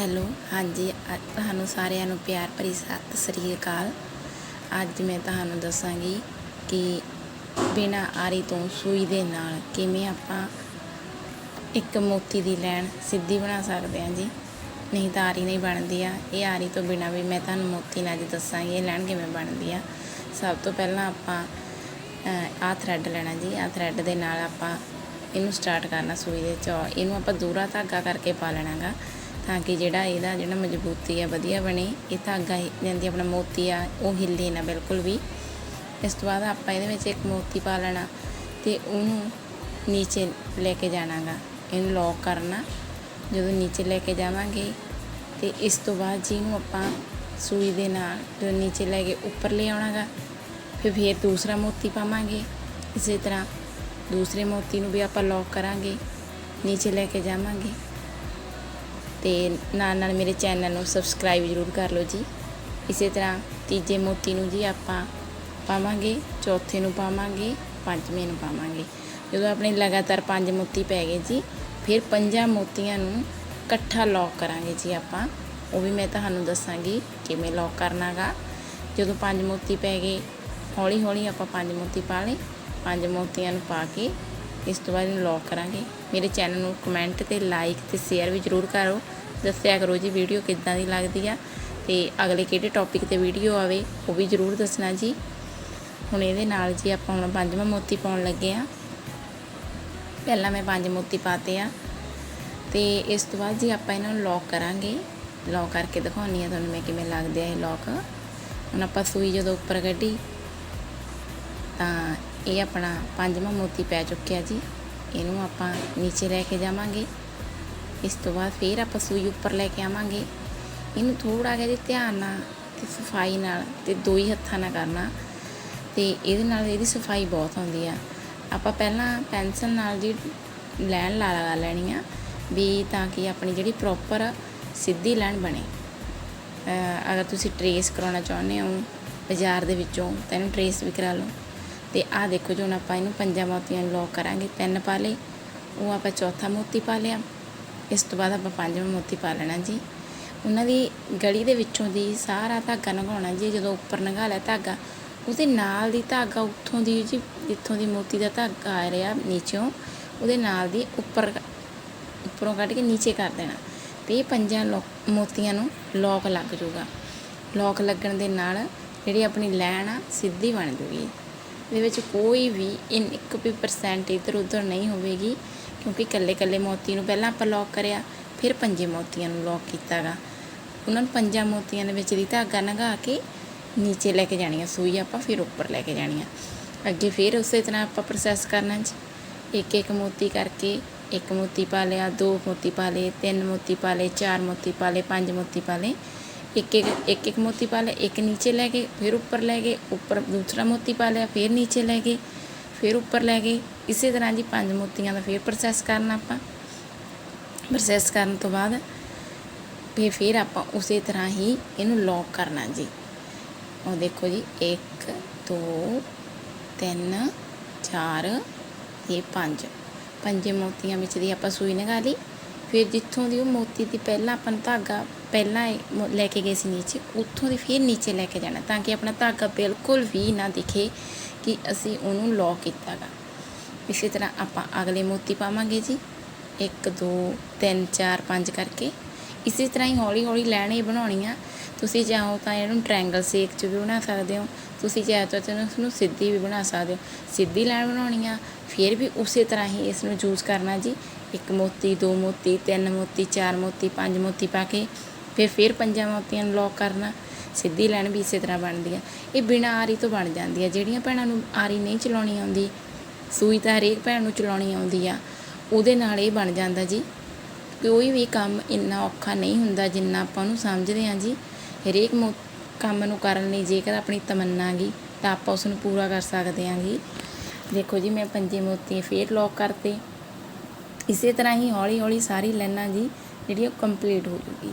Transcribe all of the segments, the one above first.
Hello. ਹਾਂਜੀ ਅੱਜ ਤੁਹਾਨੂੰ ਸਾਰਿਆਂ ਨੂੰ ਪਿਆਰ ਭਰੀ ਸਤਿ ਸ੍ਰੀ ਅਕਾਲ। ਅੱਜ ਮੈਂ ਤੁਹਾਨੂੰ ਦੱਸਾਂਗੀ ਕਿ ਬਿਨਾਂ ਆਰੀ ਤੋਂ ਸੂਈ ਦੇ ਨਾਲ ਕਿਵੇਂ ਆਪਾਂ ਇੱਕ ਮੋਤੀ ਦੀ ਲੈਣ ਸਿੱਧੀ ਬਣਾ ਸਕਦੇ ਹਾਂ ਜੀ। ਨਹੀਂ ਤਾਂ ਆਰੀ ਨਹੀਂ ਬਣਦੀ ਆ। ਇਹ ਆਰੀ ਤੋਂ ਬਿਨਾਂ ਵੀ ਮੈਂ ਤੁਹਾਨੂੰ ਮੋਤੀ ਨਾਲ ਅੱਜ ਦੱਸਾਂਗੀ ਇਹ ਲੈਣ ਕਿਵੇਂ ਬਣਦੀ ਆ। ਸਭ ਤੋਂ ਪਹਿਲਾਂ ਆਪਾਂ ਆਹ ਥਰੈਡ ਲੈਣਾ ਜੀ। ਆ ਥਰੈਡ ਦੇ ਨਾਲ ਆਪਾਂ ਇਹਨੂੰ ਸਟਾਰਟ ਕਰਨਾ ਸੂਈ ਦੇ ਚੌ। ਇਹਨੂੰ ਆਪਾਂ ਦੂਰਾ ਧਾਗਾ ਕਰਕੇ ਪਾ ਲੈਣਾਗਾ। ਤਾਂ ਕਿ ਜਿਹੜਾ ਇਹਦਾ ਜਿਹੜਾ ਮਜ਼ਬੂਤੀ ਆ, ਵਧੀਆ ਬਣੇ। ਇਹ ਧਾਗਾ ਜਾਂਦੀ ਆਪਣਾ ਮੋਤੀ ਆ, ਉਹ ਹਿੱਲੇ ਨਾ ਬਿਲਕੁਲ ਵੀ। ਇਸ ਤੋਂ ਬਾਅਦ ਆਪਾਂ ਇਹਦੇ ਵਿੱਚ ਇੱਕ ਮੋਤੀ ਪਾ ਲੈਣਾ ਤੇ ਉਹਨੂੰ ਨੀਚੇ ਲੈ ਕੇ ਜਾਣਾਗਾ। ਇਹਨੂੰ ਲੌਕ ਕਰਨਾ। ਜਦੋਂ ਨੀਚੇ ਲੈ ਕੇ ਜਾਵਾਂਗੇ ਤੇ ਇਸ ਤੋਂ ਬਾਅਦ ਜਿਹਨੂੰ ਆਪਾਂ ਸੂਈ ਦੇ ਨਾਲ ਜਦੋਂ ਨੀਚੇ ਲੈ ਕੇ ਉੱਪਰ ਲੈ ਆਉਣਾਗਾ, ਫਿਰ ਫਿਰ ਦੂਸਰਾ ਮੋਤੀ ਪਾਵਾਂਗੇ। ਇਸੇ ਤਰ੍ਹਾਂ ਦੂਸਰੇ ਮੋਤੀ ਨੂੰ ਵੀ ਆਪਾਂ ਲੌਕ ਕਰਾਂਗੇ, ਨੀਚੇ ਲੈ ਕੇ ਜਾਵਾਂਗੇ। ਤੇ ਨਾਲ ਨਾਲ ਮੇਰੇ ਚੈਨਲ ਨੂੰ ਸਬਸਕ੍ਰਾਈਬ ਜ਼ਰੂਰ ਕਰ ਲਓ ਜੀ। ਇਸੇ ਤਰ੍ਹਾਂ ਤੀਜੇ ਮੋਤੀ ਨੂੰ ਜੀ ਆਪਾਂ ਪਾਵਾਂਗੇ, ਚੌਥੇ ਨੂੰ ਪਾਵਾਂਗੇ, ਪੰਜਵੇਂ ਨੂੰ ਪਾਵਾਂਗੇ। ਜਦੋਂ ਆਪਣੇ ਲਗਾਤਾਰ ਪੰਜ ਮੋਤੀ ਪੈ ਗਏ ਜੀ, ਫਿਰ ਪੰਜਾਂ ਮੋਤੀਆਂ ਨੂੰ ਇਕੱਠਾ ਲੌਕ ਕਰਾਂਗੇ ਜੀ ਆਪਾਂ। ਉਹ ਵੀ ਮੈਂ ਤੁਹਾਨੂੰ ਦੱਸਾਂਗੀ ਕਿਵੇਂ ਲੌਕ ਕਰਨਾਗਾ। ਜਦੋਂ ਪੰਜ ਮੋਤੀ ਪੈ ਗਏ ਹੌਲੀ ਹੌਲੀ ਆਪਾਂ ਪੰਜ ਮੋਤੀ ਪਾ ਲਏ, ਪੰਜ ਮੋਤੀਆਂ ਨੂੰ ਪਾ ਕੇ ਇਸ ਤੋਂ ਬਾਅਦ ਇਹਨੂੰ ਲੌਕ ਕਰਾਂਗੇ। ਮੇਰੇ ਚੈਨਲ ਨੂੰ ਕਮੈਂਟ ਤੇ ਲਾਈਕ ਤੇ ਸ਼ੇਅਰ ਵੀ ਜ਼ਰੂਰ ਕਰੋ। ਦੱਸਿਆ ਕਰੋ ਜੀ ਵੀਡੀਓ ਕਿੱਦਾਂ ਦੀ ਲੱਗਦੀ ਆ ਤੇ ਅਗਲੇ ਕਿਹੜੇ ਟੌਪਿਕ ਤੇ ਵੀਡੀਓ ਆਵੇ, ਉਹ ਵੀ ਜ਼ਰੂਰ ਦੱਸਣਾ ਜੀ। ਹੁਣ ਇਹਦੇ ਨਾਲ ਜੀ ਆਪਾਂ ਹੁਣ ਪੰਜਵਾਂ ਮੋਤੀ ਪਾਉਣ ਲੱਗੇ ਆ। ਪਹਿਲਾਂ ਮੈਂ ਪੰਜ ਮੋਤੀ ਪਾਤੇ ਆ। ਤੇ ਇਸ ਤੋਂ ਬਾਅਦ ਜੀ ਆਪਾਂ ਇਹਨਾਂ ਨੂੰ ਲੌਕ ਕਰਾਂਗੇ। ਲੌਕ ਕਰਕੇ ਦਿਖਾਉਣੀ ਆ ਤੁਹਾਨੂੰ ਮੈਂ ਕਿਵੇਂ ਲੱਗਦੇ ਆ ਇਹ ਲੌਕ ਹੁਣ ਆਪਾਂ ਸੂਈ ਜਦੋਂ ਉੱਪਰ ਕੱਢੀ ਤਾਂ ਇਹ ਆਪਣਾ ਪੰਜਵਾਂ ਮੋਤੀ ਪੈ ਚੁੱਕਿਆ ਜੀ। ਇਹਨੂੰ ਆਪਾਂ ਨੀਚੇ ਲੈ ਕੇ ਜਾਵਾਂਗੇ। ਇਸ ਤੋਂ ਬਾਅਦ ਫੇਰ ਆਪਾਂ ਸੂਈ ਉੱਪਰ ਲੈ ਕੇ ਆਵਾਂਗੇ। ਇਹਨੂੰ ਥੋੜਾ ਜਿਹਾ ਜੀ ਧਿਆਨ ਨਾਲ ਤੇ ਸਫ਼ਾਈ ਨਾਲ ਤੇ ਦੋ ਹੀ ਹੱਥਾਂ ਨਾਲ ਕਰਨਾ। ਤੇ ਇਹਦੇ ਨਾਲ ਇਹਦੀ ਸਫ਼ਾਈ ਬਹੁਤ ਆਉਂਦੀ ਆ। ਆਪਾਂ ਪਹਿਲਾਂ ਪੈਨਸਲ ਨਾਲ ਜੀ ਲਾਈਨ ਲਾ ਲਾ ਲੈਣੀ ਆ ਵੀ ਤਾਂ ਕਿ ਆਪਣੀ ਜਿਹੜੀ ਪ੍ਰੋਪਰ ਸਿੱਧੀ ਲਾਈਨ ਬਣੇ। ਅਗਰ ਤੁਸੀਂ ਟਰੇਸ ਕਰਾਉਣਾ ਚਾਹੁੰਦੇ ਹੋ, ਬਾਜ਼ਾਰ ਦੇ ਵਿੱਚੋਂ ਤਾਂ ਇਹਨੂੰ ਟਰੇਸ ਵੀ ਕਰਾ ਲਓ। ਤੇ ਆਹ ਦੇਖੋ ਜੀ, ਹੁਣ ਆਪਾਂ ਇਹਨੂੰ ਪੰਜਾਂ ਮੋਤੀਆਂ ਨੂੰ ਲੌਕ ਕਰਾਂਗੇ, ਤਿੰਨ ਪਾ ਲਏ, ਉਹ ਆਪਾਂ ਚੌਥਾ ਮੋਤੀ ਪਾ ਲਿਆ, ਇਸ ਤੋਂ ਬਾਅਦ ਆਪਾਂ ਪੰਜਵਾਂ ਮੋਤੀ ਪਾ ਲੈਣਾ ਜੀ। ਉਹਨਾਂ ਦੀ ਗਲੀ ਦੇ ਵਿੱਚੋਂ ਦੀ ਸਾਰਾ ਧਾਗਾ ਲੰਘਾਉਣਾ ਜੀ ਜਦੋਂ ਉੱਪਰ ਲੰਘਾ ਲਿਆ ਧਾਗਾ, ਉਹਦੇ ਨਾਲ ਦੀ ਧਾਗਾ ਉੱਥੋਂ ਦੀ ਜੀ, ਜਿੱਥੋਂ ਦੀ ਮੋਤੀ ਦਾ ਧਾਗਾ ਆ ਰਿਹਾ ਨੀਚੋਂ, ਉਹਦੇ ਨਾਲ ਦੀ ਉੱਪਰ, ਉੱਪਰੋਂ ਕੱਢ ਕੇ ਨੀਚੇ ਕਰ ਦੇਣਾ। ਤੇ ਇਹ ਪੰਜਾਂ ਲੌ, ਮੋਤੀਆਂ ਨੂੰ ਲੋਕ ਲੱਗ ਜਾਊਗਾ ਲੋਕ ਲੱਗਣ ਦੇ ਨਾਲ ਜਿਹੜੀ ਆਪਣੀ ਲਾਈਨ ਆ, ਸਿੱਧੀ ਬਣ ਜੂਗੀ। ਇਹਦੇ ਵਿੱਚ ਕੋਈ ਵੀ ਇਨ ਇੱਕ ਵੀ ਪਰਸੈਂਟ ਇੱਧਰ ਉੱਧਰ ਨਹੀਂ ਹੋਵੇਗੀ, ਕਿਉਂਕਿ ਇਕੱਲੇ ਇਕੱਲੇ ਮੋਤੀ ਨੂੰ ਪਹਿਲਾਂ ਆਪਾਂ ਲੌਕ ਕਰਿਆ, ਫਿਰ ਪੰਜੇ ਮੋਤੀਆਂ ਨੂੰ ਲੌਕ ਕੀਤਾਗਾ। ਉਹਨਾਂ ਨੂੰ ਪੰਜਾਂ ਮੋਤੀਆਂ ਦੇ ਵਿੱਚ ਦੀ ਧਾਗਾ ਲੰਘਾ ਕੇ ਨੀਚੇ ਲੈ ਕੇ ਜਾਣੀ ਆ ਸੂਈ ਆਪਾਂ ਫਿਰ ਉੱਪਰ ਲੈ ਕੇ ਜਾਣੀ ਆ ਅੱਗੇ ਫਿਰ ਉਸੇ ਤਰ੍ਹਾਂ ਆਪਾਂ ਪ੍ਰੋਸੈਸ ਕਰਨਾ ਜੀ। ਇੱਕ ਇੱਕ ਮੋਤੀ ਕਰਕੇ ਇੱਕ ਮੋਤੀ ਪਾ ਲਿਆ, ਦੋ ਮੋਤੀ ਪਾ ਲਏ, ਤਿੰਨ ਮੋਤੀ ਪਾ ਲਏ, ਚਾਰ ਮੋਤੀ ਪਾ ਲਏ, ਪੰਜ ਮੋਤੀ ਪਾ ਲਏ। ਇੱਕ ਇੱਕ ਇੱਕ ਇੱਕ ਮੋਤੀ ਪਾ ਲਿਆ ਇੱਕ ਨੀਚੇ ਲੈ ਗਏ ਫਿਰ ਉੱਪਰ ਲੈ ਗਏ ਉੱਪਰ ਦੂਸਰਾ ਮੋਤੀ ਪਾ ਲਿਆ ਫਿਰ ਨੀਚੇ ਲੈ ਗਏ ਫਿਰ ਉੱਪਰ ਲੈ ਗਏ ਇਸੇ ਤਰ੍ਹਾਂ ਜੀ ਪੰਜ ਮੋਤੀਆਂ ਦਾ ਫਿਰ ਪ੍ਰੋਸੈਸ ਕਰਨਾ ਆਪਾਂ ਪ੍ਰੋਸੈਸ ਕਰਨ ਤੋਂ ਬਾਅਦ ਫਿਰ ਫਿਰ ਆਪਾਂ ਉਸੇ ਤਰ੍ਹਾਂ ਹੀ ਇਹਨੂੰ ਲੌਕ ਕਰਨਾ ਜੀ ਉਹ ਦੇਖੋ ਜੀ 1 2 3 4 ਤੇ 5 ਪੰਜੇ ਮੋਤੀਆਂ ਵਿੱਚ ਦੀ ਆਪਾਂ ਸੂਈ ਲਗਾ ਲਈ ਫਿਰ ਜਿੱਥੋਂ ਦੀ ਉਹ ਮੋਤੀ ਦੀ ਪਹਿਲਾਂ ਆਪਾਂ ਧਾਗਾ ਪਹਿਲਾਂ ਇਹ ਲੈ ਕੇ ਗਏ ਸੀ ਨੀਚੇ, ਉੱਥੋਂ ਦੀ ਫਿਰ ਨੀਚੇ ਲੈ ਕੇ ਜਾਣਾ ਤਾਂ ਕਿ ਆਪਣਾ ਧਾਗਾ ਬਿਲਕੁਲ ਵੀ ਨਾ ਦਿਖੇ ਕਿ ਅਸੀਂ ਉਹਨੂੰ ਲੌਕ ਕੀਤਾਗਾ ਇਸੇ ਤਰ੍ਹਾਂ ਆਪਾਂ ਅਗਲੇ ਮੋਤੀ ਪਾਵਾਂਗੇ ਜੀ। 1 2 3 4 5 ਕਰਕੇ। ਇਸੇ ਤਰ੍ਹਾਂ ਹੀ ਹੌਲੀ ਹੌਲੀ ਲੈਣੇ ਹੀ ਬਣਾਉਣੀ ਆ ਤੁਸੀਂ ਚਾਹੋ ਤਾਂ ਇਹਨੂੰ ਟ੍ਰਾਇੰਗਲ ਸ਼ੇਪ 'ਚ ਵੀ ਬਣਾ ਸਕਦੇ ਹੋ। ਤੁਸੀਂ ਚਾਹੋ ਤਾਂ ਇਹਨੂੰ ਉਸਨੂੰ ਸਿੱਧੀ ਵੀ ਬਣਾ ਸਕਦੇ ਹੋ। ਸਿੱਧੀ ਲਾਈਨ ਬਣਾਉਣੀ ਆ ਫਿਰ ਵੀ ਉਸੇ ਤਰ੍ਹਾਂ ਹੀ ਇਸ ਨੂੰ ਯੂਜ਼ ਕਰਨਾ ਜੀ। ਇੱਕ ਮੋਤੀ, ਦੋ ਮੋਤੀ, ਤਿੰਨ ਮੋਤੀ, ਚਾਰ ਮੋਤੀ, ਪੰਜ ਮੋਤੀ ਪਾ ਕੇ ਫਿਰ ਫਿਰ ਪੰਜਾਂ ਮੋਤੀਆਂ ਨੂੰ ਲੋਕ ਕਰਨਾ, ਸਿੱਧੀ ਲਾਈਨ ਵੀ ਇਸੇ ਤਰ੍ਹਾਂ ਬਣਦੀ ਆ। ਇਹ ਬਿਨਾਂ ਆਰੀ ਤੋਂ ਬਣ ਜਾਂਦੀ ਆ। ਜਿਹੜੀਆਂ ਭੈਣਾਂ ਨੂੰ ਆਰੀ ਨਹੀਂ ਚਲਾਉਣੀ ਆਉਂਦੀ, ਸੂਈ ਤਾਂ ਹਰੇਕ ਭੈਣ ਨੂੰ ਚਲਾਉਣੀ ਆਉਂਦੀ ਆ, ਉਹਦੇ ਨਾਲ ਇਹ ਬਣ ਜਾਂਦਾ ਜੀ, ਕੋਈ ਵੀ ਕੰਮ ਇੰਨਾ ਔਖਾ ਨਹੀਂ ਹੁੰਦਾ ਜਿੰਨਾ ਆਪਾਂ ਉਹਨੂੰ ਸਮਝਦੇ ਹਾਂ ਜੀ। ਹਰੇਕ ਮੋ, ਕੰਮ ਨੂੰ ਕਰਨ ਲਈ ਜੇਕਰ ਆਪਣੀ ਤਮੰਨਾ ਗਈ ਤਾਂ ਆਪਾਂ ਉਸ ਨੂੰ ਪੂਰਾ ਕਰ ਸਕਦੇ ਹਾਂ ਜੀ। ਦੇਖੋ ਜੀ, ਮੈਂ ਪੰਜੇ ਮੋਤੀ ਫੇਰ ਲੌਕ ਕਰਤੇ। ਇਸੇ ਤਰ੍ਹਾਂ ਹੀ ਹੌਲੀ ਹੌਲੀ ਸਾਰੀ ਲਾਈਨਾਂ ਜੀ ਜਿਹੜੀ ਉਹ ਕੰਪਲੀਟ ਹੋ ਜੂਗੀ।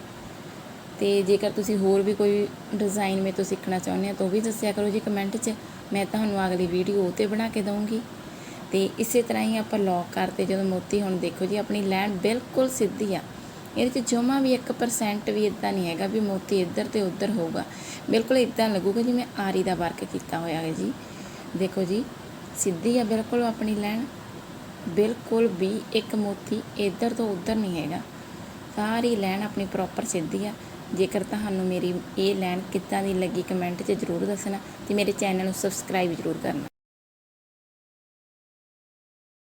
ਤੇ ਜੇਕਰ ਤੁਸੀਂ ਹੋਰ ਵੀ ਕੋਈ ਡਿਜ਼ਾਈਨ ਮੇ ਤੋਂ ਸਿੱਖਣਾ ਚਾਹੁੰਦੇ ਹੋ ਤਾਂ ਉਹ ਵੀ ਦੱਸਿਆ ਕਰੋ ਜੀ ਕਮੈਂਟ 'ਚ। ਮੈਂ ਤੁਹਾਨੂੰ ਅਗਲੀ ਵੀਡੀਓ ਉਹ 'ਤੇ ਬਣਾ ਕੇ ਦਊਂਗੀ। ਤੇ ਇਸੇ ਤਰ੍ਹਾਂ ਹੀ ਆਪਾਂ ਲੌਕ ਕਰਤੇ, ਜਦੋਂ ਮੋਤੀ ਹੁਣ ਦੇਖੋ ਜੀ ਆਪਣੀ ਲਾਈਨ ਬਿਲਕੁਲ ਸਿੱਧੀ ਆ। ਇਹਦੇ 'ਚ ਜਮਾ ਵੀ 1% ਵੀ ਇਦਾਂ ਨਹੀਂ ਹੈਗਾ ਵੀ ਮੋਤੀ ਇੱਧਰ ਤੇ ਉੱਧਰ ਹੋਊਗਾ। ਬਿਲਕੁਲ ਇਦਾਂ ਲੱਗੂਗਾ ਜਿਵੇਂ ਆਰੀ ਦਾ ਵਰਕ ਕੀਤਾ ਹੋਇਆ ਹੈ ਜੀ। ਦੇਖੋ ਜੀ, ਸਿੱਧੀ ਆ ਬਿਲਕੁਲ ਆਪਣੀ ਲਾਈਨ ਬਿਲਕੁਲ ਵੀ ਇੱਕ ਮੋਤੀ ਇੱਧਰ ਤੋਂ ਉੱਧਰ ਨਹੀਂ ਹੈਗਾ। ਸਾਰੀ ਲਾਈਨ ਆਪਣੀ ਪ੍ਰੋਪਰ ਸਿੱਧੀ ਆ। ਜੇਕਰ ਤੁਹਾਨੂੰ ਮੇਰੀ ਇਹ ਲਾਈਨ ਕਿੱਦਾਂ ਦੀ ਲੱਗੀ ਕਮੈਂਟ 'ਚ ਜ਼ਰੂਰ ਦੱਸਣਾ ਤੇ ਮੇਰੇ ਚੈਨਲ ਨੂੰ ਸਬਸਕ੍ਰਾਈਬ ਜ਼ਰੂਰ ਕਰਨਾ।